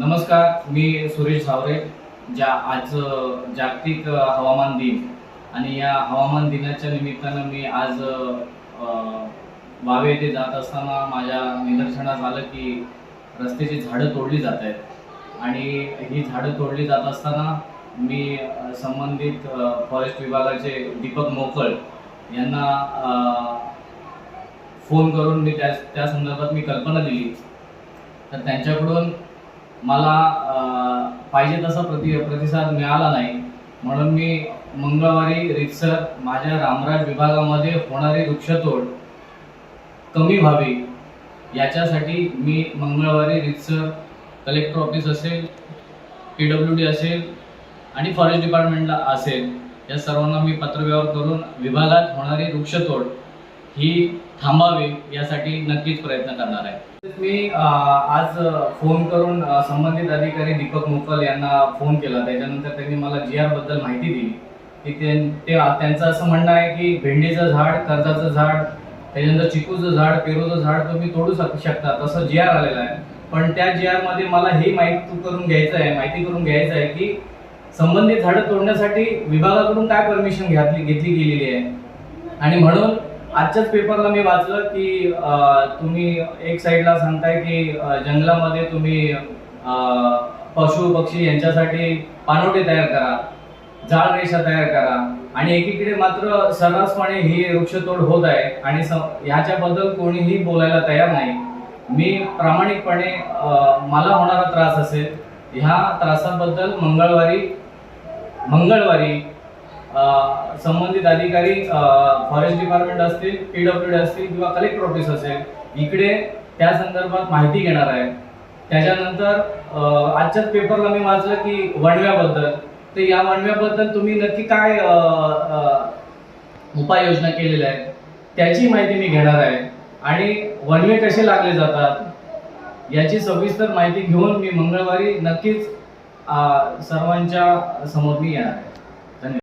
नमस्कार मी सुरेश सावरे ज्या आज जागतिक हवामान दिन. आणि या हवामान दिनाच्या निमित्तानं मी आज वावे येथे जात असताना माझ्या निदर्शनास आलं की रस्त्याची झाडं तोडली जात आहेत. आणि ही झाडं तोडली जात असताना मी संबंधित फॉरेस्ट विभागाचे दीपक मोकळ यांना फोन करून मी त्या त्या संदर्भात मी कल्पना दिली. तर त्यांच्याकडून मला पाहिजे तसा प्रति प्रतिसाद मिळाला नाही. म्हणून मी मंगळवारी रितसर माझ्या रामराज विभागामध्ये होणारी वृक्षतोड कमी व्हावी याच्यासाठी मी मंगळवारी रितसर कलेक्टर ऑफिस असेल पी डब्ल्यू डी असेल आणि फॉरेस्ट डिपार्टमेंटला असेल या सर्वांना मी पत्रव्यवहार करून विभागात होणारी वृक्षतोड ही थांबावी यासाठी नक्कीच प्रयत्न करणार आहे. मी आज फोन करून संबंधित अधिकारी दीपक मुफल यांना फोन केला. त्याच्यानंतर त्यांनी मला जी आरबद्दल माहिती दिली. की ते- त्यांचं असं म्हणणं आहे की भेंडीचं झाड कर्जाचं झाड त्याच्यानंतर चिकूचं झाड पेरूचं झाड तुम्ही तोडू शक शकता. तसं जी आर आलेलं आहे. पण त्या जी आरमध्ये मला हे माहिती करून घ्यायचं आहे माहिती करून घ्यायचं आहे की संबंधित झाडं तोडण्यासाठी विभागाकडून काय परमिशन घेतली घेतली गेलेली आहे? आणि म्हणून आजच्याच पेपरला मी वाचलं की तुम्ही एक साईडला सांगताय की जंगलामध्ये तुम्ही पशु पक्षी यांच्यासाठी पानोटे तयार करा जाळ रेषा तयार करा आणि एकीकडे मात्र सर्रासपणे ही वृक्षतोड होत आहे आणि ह्याच्याबद्दल कोणीही बोलायला तयार नाही. मी प्रामाणिकपणे मला होणारा त्रास असेल. ह्या त्रासाबद्दल मंगळवारी मंगळवारी संबंधित अधिकारी फॉरेस्ट डिपार्टमेंट असतील पी डब्ल्यू डी असतील किंवा कलेक्टर ऑफिस असेल इकडे त्या संदर्भात माहिती घेणार आहे. त्याच्यानंतर आजच्याच पेपरला मी वाचलं की वणव्याबद्दल तर या वणव्याबद्दल तुम्ही नक्की काय उपाययोजना केलेल्या आहेत त्याची माहिती मी घेणार आहे. आणि वणवे कसे लागले जातात याची सविस्तर माहिती घेऊन मी मंगळवारी नक्कीच सर्वांच्या समोर मी येणार आहे.